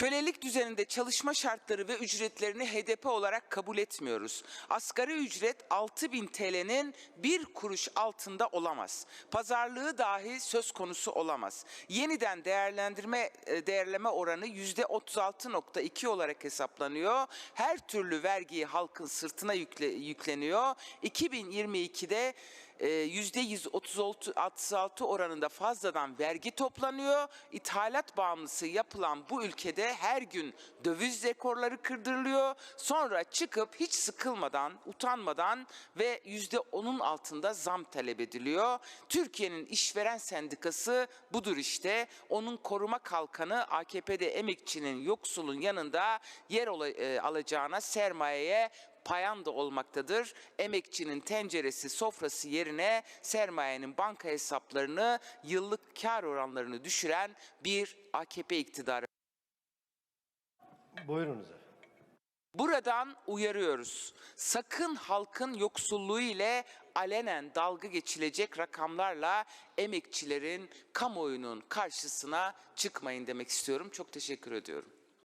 Kölelik düzeninde çalışma şartları ve ücretlerini HDP olarak kabul etmiyoruz. Asgari ücret 6000 TL'nin bir kuruş altında olamaz. Pazarlığı dahi söz konusu olamaz. Yeniden değerlendirme e, değerleme oranı %36.2 olarak hesaplanıyor. Her türlü vergiyi halkın sırtına yükle, yükleniyor. 2022'de e, %136 oranında fazladan vergi toplanıyor. İthalat bağımlısı yapılan bu ülkede her gün döviz rekorları kırdırılıyor. Sonra çıkıp hiç sıkılmadan, utanmadan ve %10'un altında zam talep ediliyor. Türkiye'nin işveren sendikası budur işte. Onun koruma kalkanı AKP'de emekçinin, yoksulun yanında yer e, alacağına sermayeye payanda olmaktadır. Emekçinin tenceresi, sofrası yerine sermayenin banka hesaplarını, yıllık kar oranlarını düşüren bir AKP iktidarı. Buyurunuz efendim. Buradan uyarıyoruz. Sakın halkın yoksulluğu ile alenen dalga geçilecek rakamlarla emekçilerin, kamuoyunun karşısına çıkmayın demek istiyorum. Çok teşekkür ediyorum.